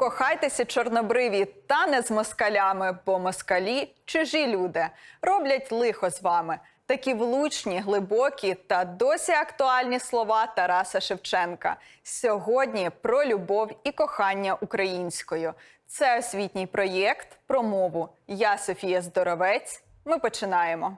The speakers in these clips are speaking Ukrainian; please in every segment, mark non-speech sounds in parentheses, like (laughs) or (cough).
Кохайтеся, чорнобриві, та не з москалями, бо москалі чужі люди роблять лихо з вами. Такі влучні, глибокі та досі актуальні слова Тараса Шевченка. Сьогодні про любов і кохання українською. Це освітній проєкт про мову. Я Софія Здоровець. Ми починаємо.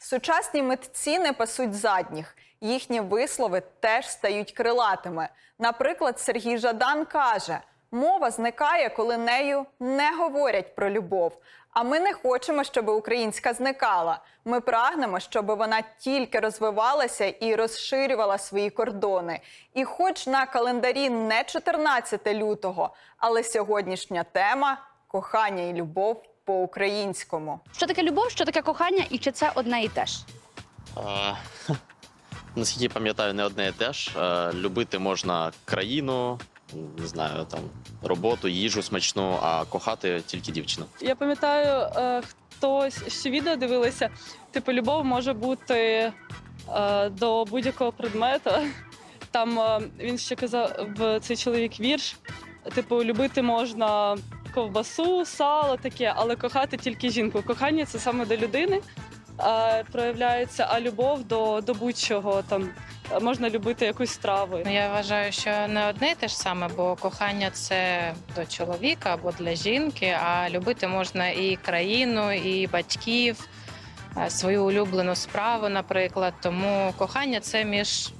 Сучасні митці не пасуть задніх. Їхні вислови теж стають крилатими. Наприклад, Сергій Жадан каже: мова зникає, коли нею не говорять про любов. А ми не хочемо, щоб українська зникала. Ми прагнемо, щоб вона тільки розвивалася і розширювала свої кордони. І хоч на календарі не 14 лютого, але сьогоднішня тема кохання і любов по-українському. Що таке любов, що таке кохання, і чи це одне і те ж? А, (laughs) наскільки пам'ятаю, не одне і те ж. Е, Любити можна країну, не знаю, там роботу, їжу смачну, а кохати тільки дівчину. Я пам'ятаю, е, хтось ще відео дивилися. Типу, любов може бути е, до будь-якого предмета. Там е, він ще казав цей чоловік вірш. Типу, любити можна ковбасу, сало таке, але кохати тільки жінку. Кохання це саме до людини е, проявляється, а любов до, до будь-чого там. Можна любити якусь страву. Ну, я вважаю, що не одне і те ж саме, бо кохання це до чоловіка або для жінки, а любити можна і країну, і батьків, свою улюблену справу, наприклад. Тому кохання це між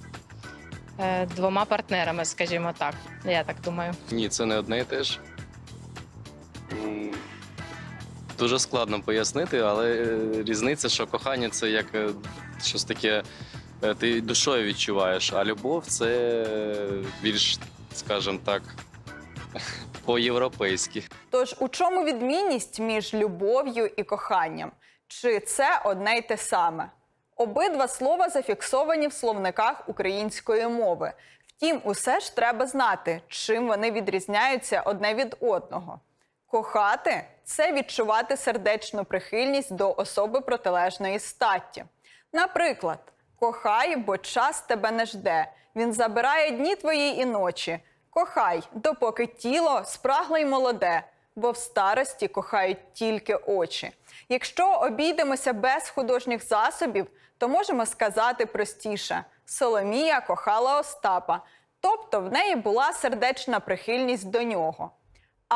е, двома партнерами, скажімо так. Я так думаю. Ні, це не одне і те ж. Дуже складно пояснити, але е, різниця, що кохання це як е, щось таке, е, ти душою відчуваєш, а любов це більш, скажімо так, (laughs) по-європейськи. Тож у чому відмінність між любов'ю і коханням? Чи це одне й те саме? Обидва слова зафіксовані в словниках української мови. Втім, усе ж треба знати, чим вони відрізняються одне від одного. Кохати це відчувати сердечну прихильність до особи протилежної статті. Наприклад, кохай, бо час тебе не жде. Він забирає дні твої і ночі. Кохай, допоки тіло спрагле й молоде, бо в старості кохають тільки очі. Якщо обійдемося без художніх засобів, то можемо сказати простіше: Соломія кохала Остапа, тобто в неї була сердечна прихильність до нього.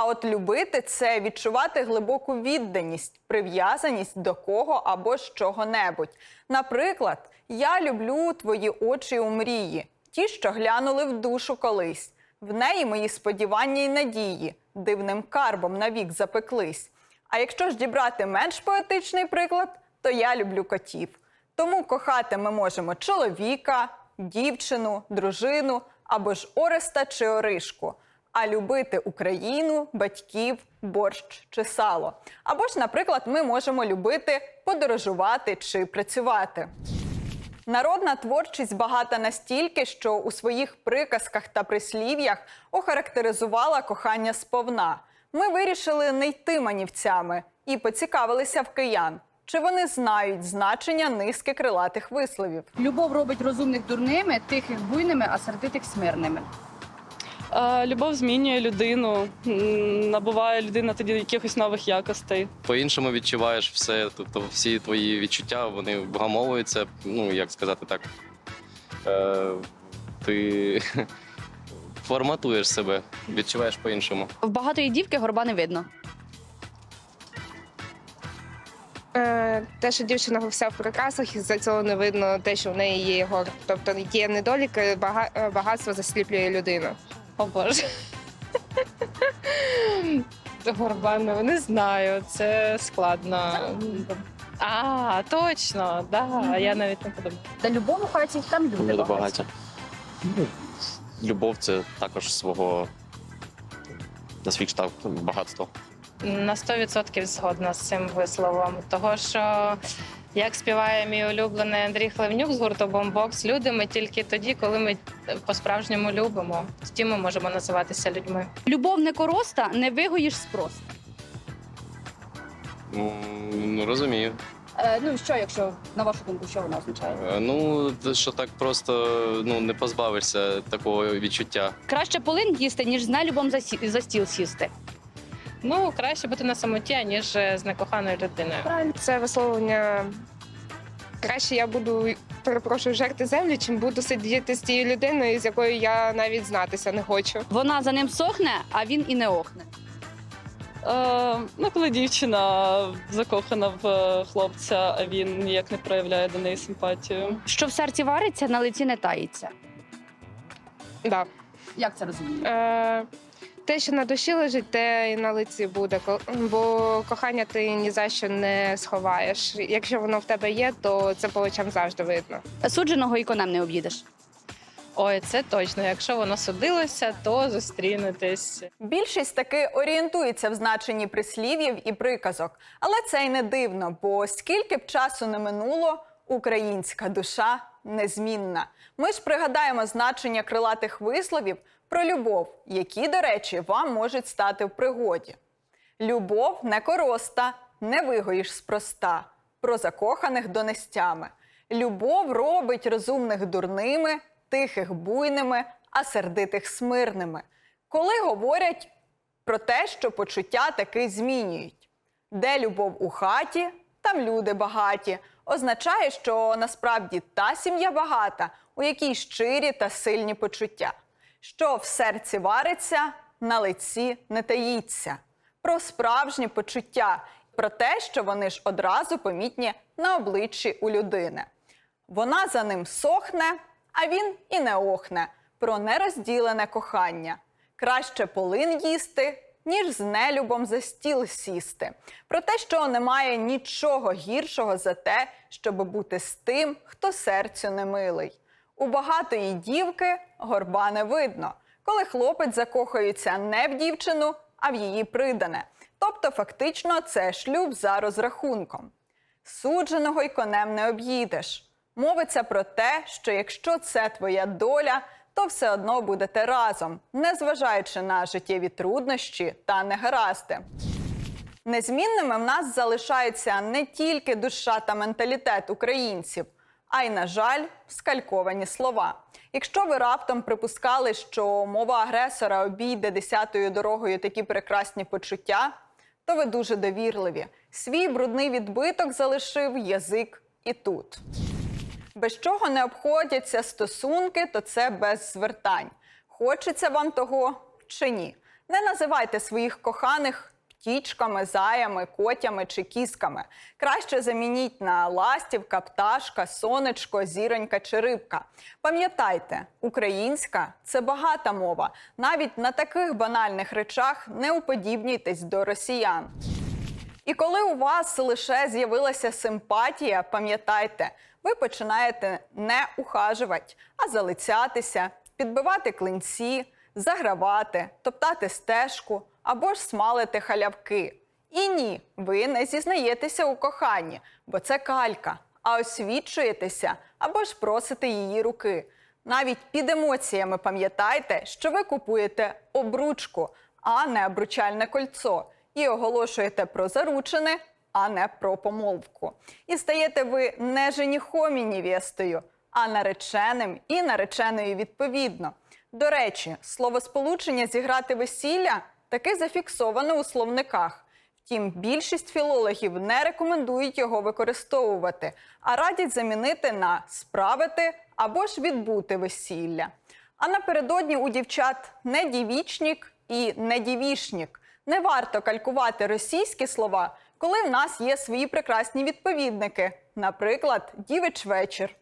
А от любити це відчувати глибоку відданість, прив'язаність до кого або ж чого-небудь. Наприклад, я люблю твої очі у мрії, ті, що глянули в душу колись. В неї мої сподівання й надії дивним карбом навік запеклись. А якщо ж дібрати менш поетичний приклад, то я люблю котів. Тому кохати ми можемо чоловіка, дівчину, дружину або ж Ореста чи Оришку. А любити Україну, батьків, борщ чи сало. Або ж, наприклад, ми можемо любити подорожувати чи працювати. Народна творчість багата настільки, що у своїх приказках та прислів'ях охарактеризувала кохання сповна. Ми вирішили не йти манівцями і поцікавилися в киян, чи вони знають значення низки крилатих висловів. Любов робить розумних дурними, тихих буйними, а сердитих смирними. Любов змінює людину, набуває людина тоді якихось нових якостей. По-іншому відчуваєш все, тобто всі твої відчуття вони вгамовуються, ну як сказати так. Е, ти (laughs) форматуєш себе, відчуваєш по-іншому. В багатої дівки горба не видно. Е, Те, що дівчина вся в прикрасах, і за цього не видно те, що в неї є гор. Тобто є недоліки, е, багатство засліплює людину. О Боже. Горбами, не знаю, це складно. А, точно, да, я навіть не подумала. Де любов у хаті, там люди Люди багаті. багаті. Ну, Любов це також свого на свій штаб багатство. На 100% згодна з цим висловом. Того що, як співає мій улюблений Андрій Хлевнюк з гурту Бомбокс, люди ми тільки тоді, коли ми по-справжньому любимо. Тоді ми можемо називатися людьми. Любов не короста, не вигоїш спрост. М, Ну розумію. Е, ну що, якщо на вашу думку, що вона означає? Е, Ну, те, що так просто ну, не позбавишся такого відчуття. Краще полин їсти, ніж з нелюбом за, сі- за стіл сісти. Ну, краще бути на самоті, аніж е, з некоханою людиною. Це висловлення. Краще я буду, перепрошую, жерти землю, чим буду сидіти з тією людиною, з якою я навіть знатися не хочу. Вона за ним сохне, а він і не охне. Е, ну, коли дівчина закохана в е, хлопця, а він ніяк не проявляє до неї симпатію. Що в серці вариться, на лиці не таїться. Да. Як це розумієте? Е, те, що на душі лежить, те і на лиці буде. Бо кохання ти ні за що не сховаєш. Якщо воно в тебе є, то це по очам завжди видно. Судженого і конем не об'їдеш. Ой, це точно. Якщо воно судилося, то зустрінетесь. Більшість таки орієнтується в значенні прислів'їв і приказок, але це й не дивно, бо скільки б часу не минуло, українська душа незмінна. Ми ж пригадаємо значення крилатих висловів про любов, які, до речі, вам можуть стати в пригоді. Любов не короста, не вигоїш спроста. Про закоханих донестями. Любов робить розумних дурними, тихих буйними, а сердитих смирними. Коли говорять про те, що почуття таки змінюють. Де любов у хаті, там люди багаті. Означає, що насправді та сім'я багата, у якій щирі та сильні почуття. Що в серці вариться, на лиці не таїться. Про справжні почуття, про те, що вони ж одразу помітні на обличчі у людини. Вона за ним сохне, а він і не охне. Про нерозділене кохання. Краще полин їсти, ніж з нелюбом за стіл сісти. Про те, що немає нічого гіршого за те, щоб бути з тим, хто серцю не милий. У багатої дівки горба не видно, коли хлопець закохується не в дівчину, а в її придане. Тобто, фактично, це шлюб за розрахунком. Судженого й конем не об'їдеш. Мовиться про те, що якщо це твоя доля, то все одно будете разом, незважаючи на життєві труднощі та негаразди. Незмінними в нас залишаються не тільки душа та менталітет українців, а й, на жаль, скальковані слова. Якщо ви раптом припускали, що мова агресора обійде десятою дорогою такі прекрасні почуття, то ви дуже довірливі. Свій брудний відбиток залишив язик і тут. Без чого не обходяться стосунки, то це без звертань. Хочеться вам того чи ні? Не називайте своїх коханих птічками, заями, котями чи кісками. Краще замініть на ластівка, пташка, сонечко, зіронька чи рибка. Пам'ятайте, українська це багата мова. Навіть на таких банальних речах не уподібнюйтесь до росіян. І коли у вас лише з'явилася симпатія, пам'ятайте, ви починаєте не ухажувати, а залицятися, підбивати клинці, загравати, топтати стежку або ж смалити халявки. І ні, ви не зізнаєтеся у коханні, бо це калька, а освічуєтеся або ж просите її руки. Навіть під емоціями пам'ятайте, що ви купуєте обручку, а не обручальне кольцо, і оголошуєте про заручене, а не про помолвку. І стаєте ви не женіхом і невестою, а нареченим і нареченою відповідно. До речі, словосполучення зіграти весілля таки зафіксовано у словниках. Втім, більшість філологів не рекомендують його використовувати, а радять замінити на справити або ж відбути весілля. А напередодні у дівчат не дівічнік і не дівішнік. Не варто калькувати російські слова, коли в нас є свої прекрасні відповідники, наприклад, дівич вечір.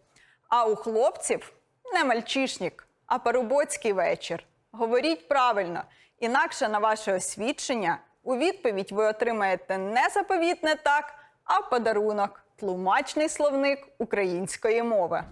А у хлопців не мальчишнік, а парубоцький вечір. Говоріть правильно, інакше на ваше освідчення у відповідь ви отримаєте не заповітне так, а подарунок тлумачний словник української мови.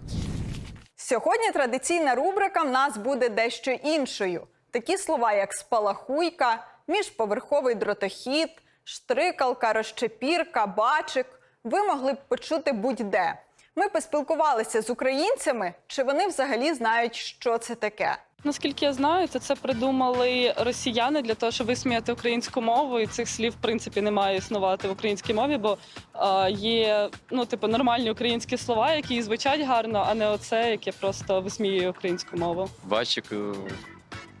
Сьогодні традиційна рубрика в нас буде дещо іншою. Такі слова, як спалахуйка, міжповерховий дротохід, штрикалка, розчепірка, бачик, ви могли б почути будь-де. Ми поспілкувалися з українцями, чи вони взагалі знають, що це таке. Наскільки я знаю, то це придумали росіяни для того, щоб висміяти українську мову, і цих слів в принципі не має існувати в українській мові, бо е, є ну, типу, нормальні українські слова, які звучать гарно, а не оце, яке просто висміює українську мову. Бачик е,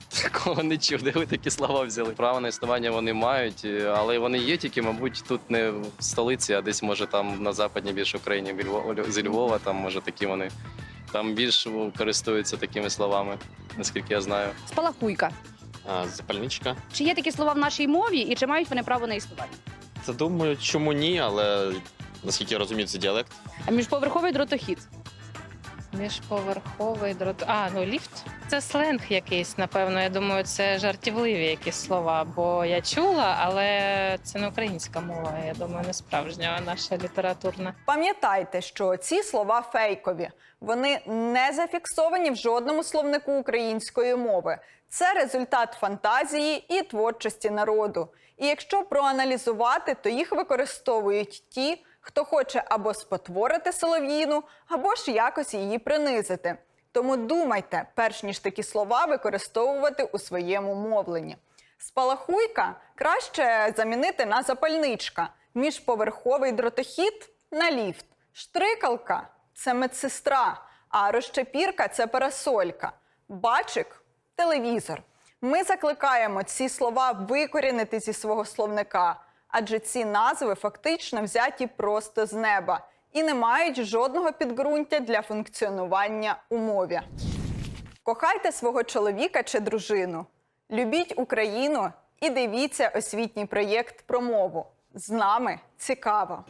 (laughs) такого не чув, де ви такі слова взяли. Право на існування вони мають, е, але вони є тільки, мабуть, тут не в столиці, а десь може там на западній більш Україні, зі Львова, там може такі вони. Там більш користуються такими словами, наскільки я знаю. Спалахуйка. А, запальничка. Чи є такі слова в нашій мові і чи мають вони право на існування? Це думаю, чому ні, але наскільки я розумію, це діалект. А міжповерховий дротохід. Міжповерховий дрот. А, ну ліфт. Це сленг якийсь, напевно. Я думаю, це жартівливі якісь слова. Бо я чула, але це не українська мова. Я думаю, не справжня, наша літературна. Пам'ятайте, що ці слова фейкові. Вони не зафіксовані в жодному словнику української мови. Це результат фантазії і творчості народу. І якщо проаналізувати, то їх використовують ті, хто хоче або спотворити солов'їну, або ж якось її принизити. Тому думайте, перш ніж такі слова використовувати у своєму мовленні. Спалахуйка краще замінити на запальничка, міжповерховий дротохід на ліфт, штрикалка це медсестра, а розчепірка це парасолька, бачик телевізор. Ми закликаємо ці слова викорінити зі свого словника, адже ці назви фактично взяті просто з неба і не мають жодного підґрунтя для функціонування у мові. Кохайте свого чоловіка чи дружину, любіть Україну і дивіться освітній проєкт про мову. З нами цікаво.